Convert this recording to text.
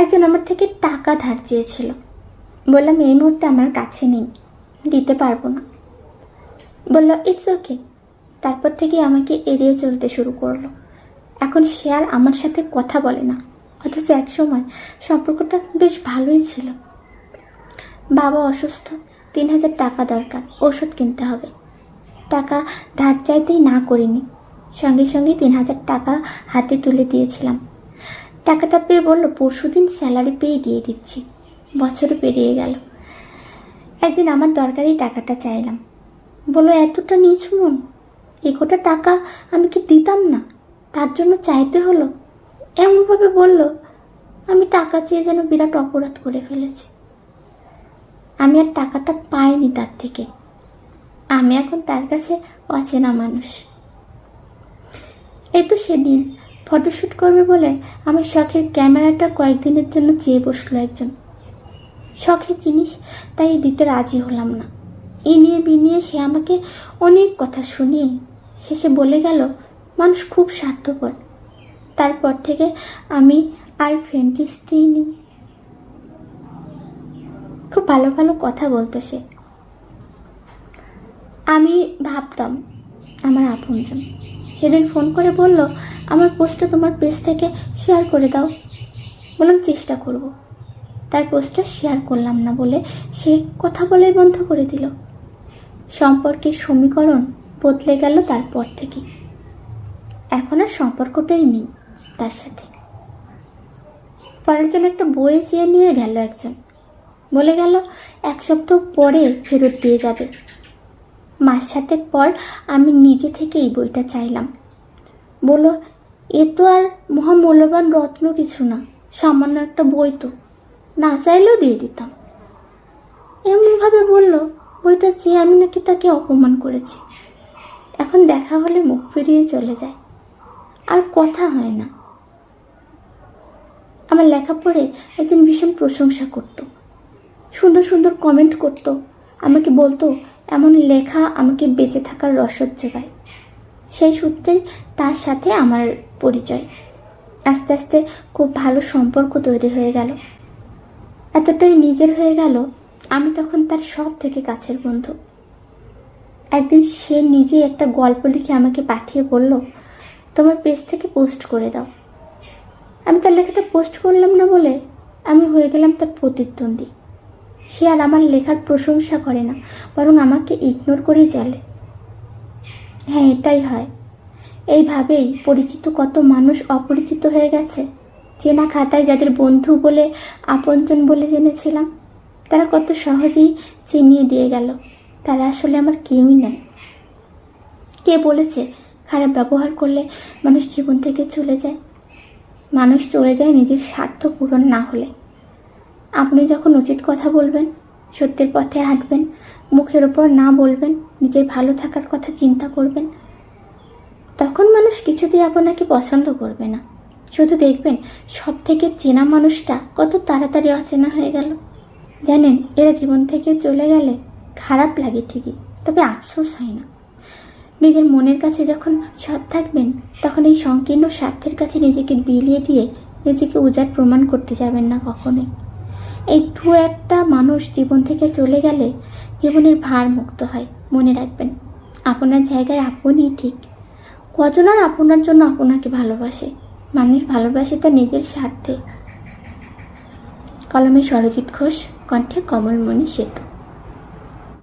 একজন আমার থেকে টাকা ধার চেয়েছিল। বললাম, এই মুহূর্তে আমার কাছে নেই, দিতে পারব না। বলল ইটস ওকে তারপর থেকে আমাকে এড়িয়ে চলতে শুরু করল। এখন সে আর আমার সাথে কথা বলে না, অথচ একসময় সম্পর্কটা বেশ ভালোই ছিল। বাবা অসুস্থ, তিন হাজার টাকা দরকার, ওষুধ কিনতে হবে। টাকা ধার চাইতেই না করিনি, সঙ্গে সঙ্গে তিন হাজার টাকা হাতে তুলে দিয়েছিলাম। টাকাটা পেয়ে বলল পরশু দিন স্যালারি পেয়ে দিয়ে দিচ্ছি। বছরও পেরিয়ে গেল। একদিন আমার দরকারি টাকাটা চাইলাম। বলল, এতটা নিচ মন? এ কটা টাকা আমি কি দিতাম না? তার জন্য চাইতে হলো? এমনভাবে বলল, আমি টাকা চেয়ে যেন বিরাট অপরাধ করে ফেলেছি। আমি আর টাকাটা পাইনি তার থেকে। আমি এখন তার কাছে অচেনা মানুষ। এই তো সেদিন। ফটোশ্যুট করবে বলে আমার শখের ক্যামেরাটা কয়েকদিনের জন্য চেয়ে বসল একজন। শখের জিনিস, তাই দিতে রাজি হলাম না। এ নিয়ে বিনিয়ে সে আমাকে অনেক কথা শুনিয়ে শেষে বলে গেল, মানুষ খুব স্বার্থপর। তারপর থেকে আমি আর ফ্রেন্ড লিস্টেই নেই। খুব ভালো ভালো কথা বলতো সে। আমি ভাবতাম, আমার আপনজন। সেদিন ফোন করে বলল, আমার পোস্টটা তোমার পেজ থেকে শেয়ার করে দাও। বললাম, চেষ্টা করব। তার পোস্টটা শেয়ার করলাম না বলে সে কথা বলে বন্ধ করে দিল। সম্পর্কের সমীকরণ বদলে গেল তারপর থেকে। এখন আর সম্পর্কটাই নেই তার সাথে। পরের জন্য একটা বই চেয়ে নিয়ে গেল একজন। বলে গেল, এক সপ্তাহ পরে ফেরত দিয়ে যাবে। মাস সাতেক পর আমি নিজে থেকে এই বইটা চাইলাম। বলল এ তো আর মহামূল্যবান রত্ন কিছু না, সামান্য একটা বই তো। না চাইলেও দিয়ে দিতাম। এমনভাবে বলল, বইটা চেয়ে আমি নাকি তাকে অপমান করেছি। এখন দেখা হলে মুখ ফিরিয়ে চলে যায়। আর কথা হয় না। আমার লেখা পড়ে একজন ভীষণ প্রশংসা করত। সুন্দর সুন্দর কমেন্ট করত। আমাকে বলতো এমন লেখা আমাকে বেঁচে থাকার রসদ যোগায়। সেই সূত্রেই তার সাথে আমার পরিচয়। আস্তে আস্তে খুব ভালো সম্পর্ক তৈরি হয়ে গেল। এতটাই নিজের হয়ে গেল, আমি তখন তার সব থেকে কাছের বন্ধু। একদিন সে নিজে একটা গল্প লিখে আমাকে পাঠিয়ে বলল, তোমার পেজ থেকে পোস্ট করে দাও। আমি তার লেখাটা পোস্ট করলাম না বলে আমি হয়ে গেলাম তার প্রতিদ্বন্দ্বী। সে আর আমার লেখার প্রশংসা করে না, বরং আমাকে ইগনোর করেই চলে। হ্যাঁ এটাই হয়। এইভাবেই পরিচিত কত মানুষ অপরিচিত হয়ে গেছে চেনা খাতায় যাদের বন্ধু বলে, আপনজন বলে জেনেছিলাম, তারা কত সহজেই চিনিয়ে দিয়ে গেল। তারা আসলে আমার কেউই নয়। কে বলেছে খারাপ ব্যবহার করলে মানুষ জীবন থেকে চলে যায়? মানুষ চলে যায় নিজের স্বার্থ পূরণ না হলে। আপনি যখন উচিত কথা বলবেন, সত্যের পথে হাঁটবেন, মুখের ওপর না বলবেন, নিজের ভালো থাকার কথা চিন্তা করবেন, তখন মানুষ কিছুতেই আপনাকে পছন্দ করবে না। শুধু দেখবেন সব থেকে চেনা মানুষটা কত তাড়াতাড়ি অচেনা হয়ে গেল। জানেন, এরা জীবন থেকে চলে গেলে খারাপ লাগে ঠিকই, তবে আফসোস হয় না। নিজের মনের কাছে যখন সৎ থাকবেন, তখন এই সংকীর্ণ স্বার্থের কাছে নিজেকে বিলিয়ে দিয়ে নিজেকে উজাড় প্রমাণ করতে যাবেন না কখনোই। এই দু একটা মানুষ জীবন থেকে চলে গেলে জীবনের ভার মুক্ত হয়, মনে রাখবেন। আপনার জায়গায় আপনই ঠিক। কজন আর আপনার জন্য আপনাকে ভালোবাসে? মানুষ ভালোবাসে তার নিজের স্বার্থে। কলমে সরজিৎ ঘোষ, কণ্ঠে কমলমণি সেতু।